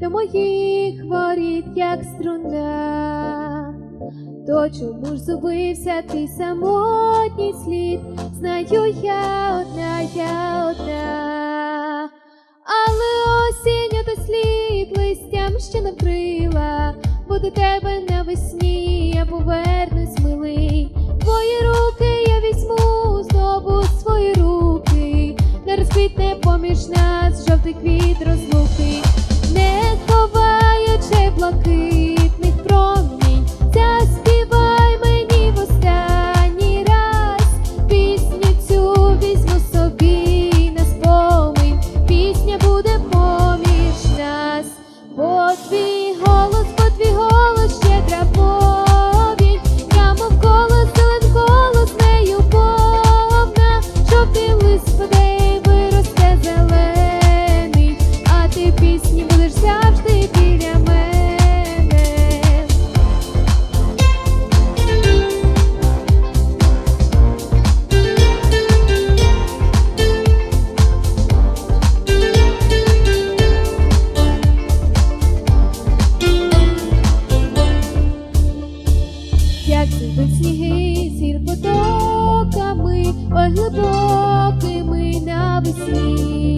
до моїх воріт, як струна. То чому ж зубився ти самотній слід? Знаю я одна, я одна. Але осінь ото слід листям ще накрила, бо до тебе навесні я повернусь милий. Твої руки я візьму знову свої руки, не розквітне поміж нас жовтий квіт розлуки, глибокими навесні.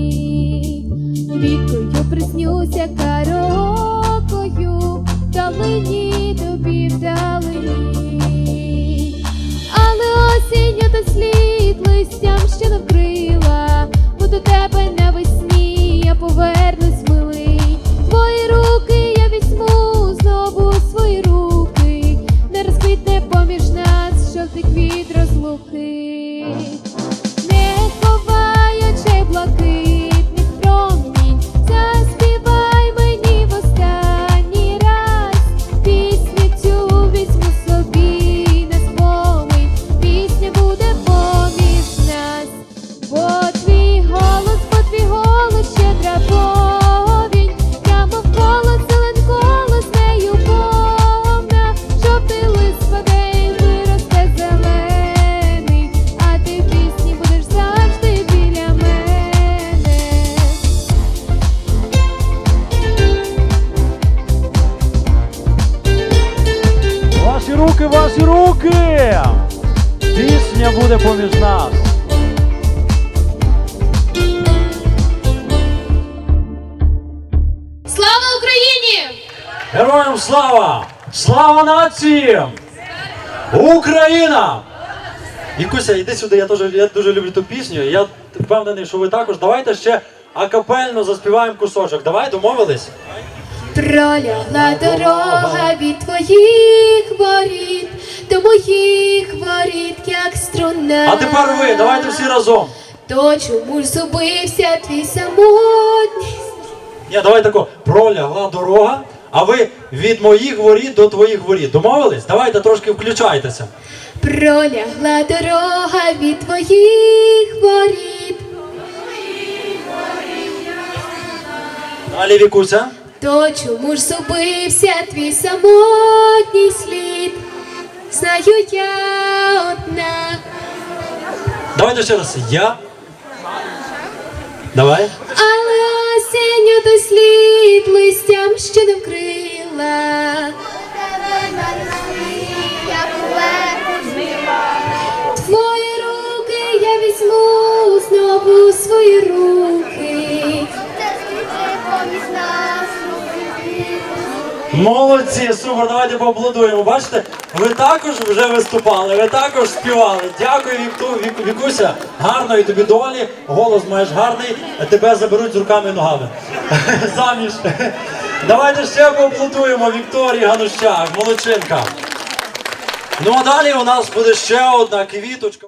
Квіткою приснюся карокою, вдалині тобі вдалині. Але осінь та слід листям ще не буде поміж нас. Слава Україні! Героям слава! Слава нації! Україна! Вікуся, йди сюди, я, теж, я дуже люблю ту пісню. Я впевнений, що ви також. Давайте ще акапельно заспіваємо кусочок. Давай, домовились? Пролягла дорога від твоїх воріт до моїх воріт, як струна. А тепер ви, давайте всі разом. То чому ж зубився твій самотній? Ні, давай тако. Пролягла дорога, а ви від моїх воріт до твоїх воріт. Домовились? Давайте трошки включайтеся. Пролягла дорога від твоїх воріт. Далі Вікуся. То чому ж зубився твій самотній слід? Знаю я одна. Давайте ще раз. Я. Давай. Але осінню то слід листям ще не вкрила. Твої руки я візьму знову свої руки. Молодці, супер, давайте поаплодуємо. Бачите, ви також вже виступали, ви також співали. Дякую, Вікту, Вік, Вікуся. Гарної тобі долі, голос маєш гарний, тебе заберуть з руками і ногами. Заміж. Давайте ще поаплодуємо Вікторії Ганущак, молодчинка. Ну а далі у нас буде ще одна квіточка.